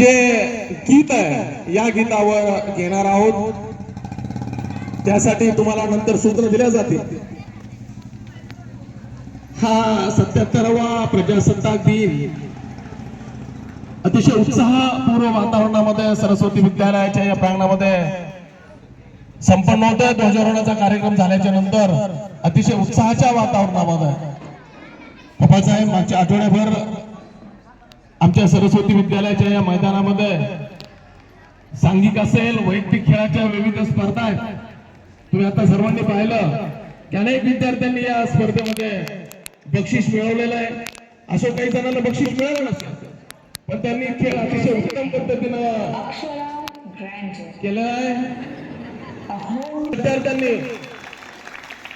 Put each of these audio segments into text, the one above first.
जे गीत आहे या गीतावर घेणार आहोत. त्यासाठी तुम्हाला नंतर सूत्र दिल्या जातील. हा सत्याहत्तरवा प्रजासत्ताक दिन. अतिशय उत्साहपूर्व वातावरणामध्ये सरस्वती विद्यालयाच्या या प्रांगणामध्ये संपन्न होत ध्वजारोहणाचा कार्यक्रम झाल्याच्यानंतर अतिशय उत्साहाच्या वातावरणामध्ये. पप्पासाहेब मागच्या आठवड्याभर आमच्या सरस्वती विद्यालयाच्या या मैदानामध्ये सांघिक असेल वैयक्तिक खेळाच्या विविध स्पर्धा आहेत. तुम्ही आता सर्वांनी पाहिलं की अनेक विद्यार्थ्यांनी या स्पर्धेमध्ये बक्षीस मिळवलेलं आहे. असं काही जणांना बक्षीस मिळालं नसेल पण त्यांनी खेळ अतिशय उत्तम पद्धतीनं केलं केलेला आहे. विद्यार्थ्यांनी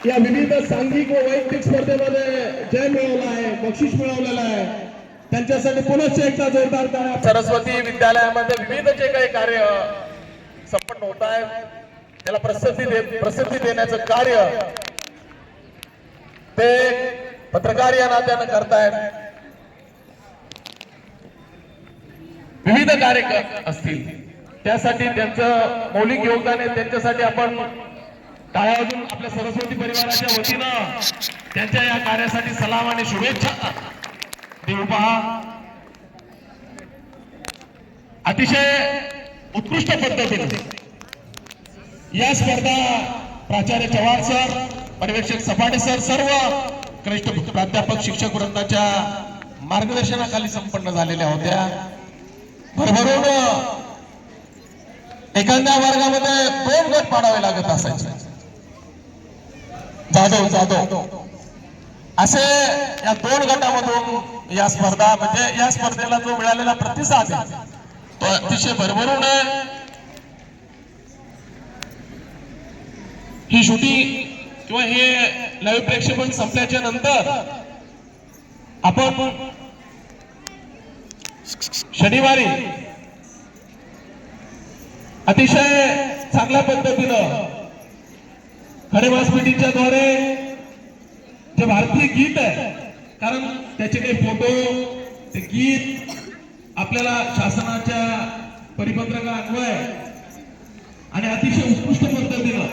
या विविध सांघिक व वैयक्तिक स्पर्धेमध्ये जय मिळवला आहे बक्षीस मिळवलेलं आहे. त्यांच्यासाठी पुनश्च एकदा जोरदार टाळ्या. सरस्वती विद्यालयामध्ये विविध जे काही कार्य संपन्न होत आहे. त्याला प्रसिद्धी दे प्रसिद्धी देण्याचं कार्य ते पत्रकार या नात्यानं करतायत. विविध कार्यक्रम असतील. त्यासाठी त्यांचं मौलिक योगदान आहे. त्यांच्यासाठी आपण टाळ्या अजून आपल्या सरस्वती परिवाराच्या वतीनं त्यांच्या या कार्यासाठी सलाम आणि शुभेच्छा. देऊ पहा अतिशय उत्कृष्ट पद्धतीने या स्पर्धा प्राचार्य चव्हाण सर पर्यवेक्षक सपाटे सर सर्व कनिष्ठ प्राध्यापक शिक्षक वृंदाच्या मार्गदर्शनाखाली संपन्न झालेल्या होत्या. भरभरून एखाद्या वर्गामध्ये दोन गट पाडावे लागत असायचे. जाधव जाधव. असे या दोन गटामधून या स्पर्धा म्हणजे या स्पर्धेला जो मिळालेला प्रतिसाद तो अतिशय भरभरून आहे. ही शूटिंग किंवा हे लाईव्ह प्रेक्षेपण संपल्याच्या नंतर आपण शनिवारी अतिशय चांगल्या पद्धतीनं खरे व्यासपीठीच्या द्वारे जे भारतीय गीत आहे कारण त्याचे काही फोटो ते गीत आपल्याला शासनाच्या परिपत्रका अन्वय आणि अतिशय उत्कृष्ट पद्धतीनं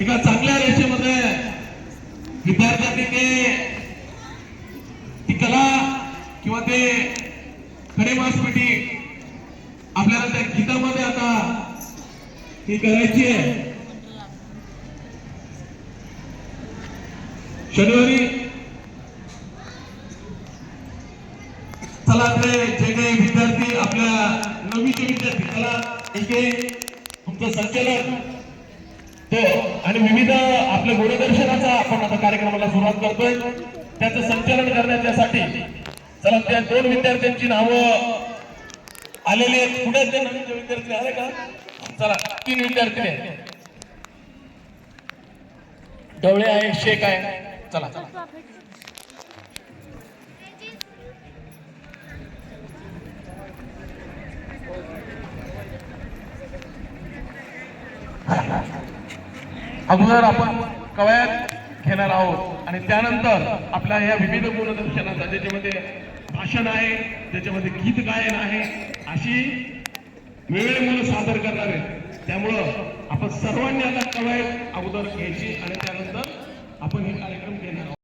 एका चांगल्या रेषेमध्ये विद्यार्थ्यांनी ते ती कला किंवा ते खरे व्यासपीठी आपल्याला त्या गीतामध्ये आता ती करायची आहे. शनिवारी चला ते जे काही विद्यार्थी आपल्या नववीचे विद्यार्थी चला इथे तुमचं संचालक तो आणि विविध आपल्या गुणदर्शनाचा आपण आता कार्यक्रमाला सुरुवात करतोय. त्याचं संचालन करण्याच्यासाठी चला त्या दोन विद्यार्थ्यांची नावं आलेली आहेत. पुढे नवीन विद्यार्थी आले का? चला तीन विद्यार्थी आहेत. डवळे आहे शेख आहे चला. अगोदर आपण कवायत घेणार आहोत आणि त्यानंतर आपल्या या विविध गुणदर्शनाचा ज्याच्यामध्ये भाषण आहे ज्याच्यामध्ये गीत गायन आहे अशी वेळेमुळे मुलं सादर करणार आहेत. त्यामुळं आपण सर्वांनी आता कवायत अगोदर घ्यायची आणि त्यानंतर आपण हे कार्यक्रम घेणार आहोत.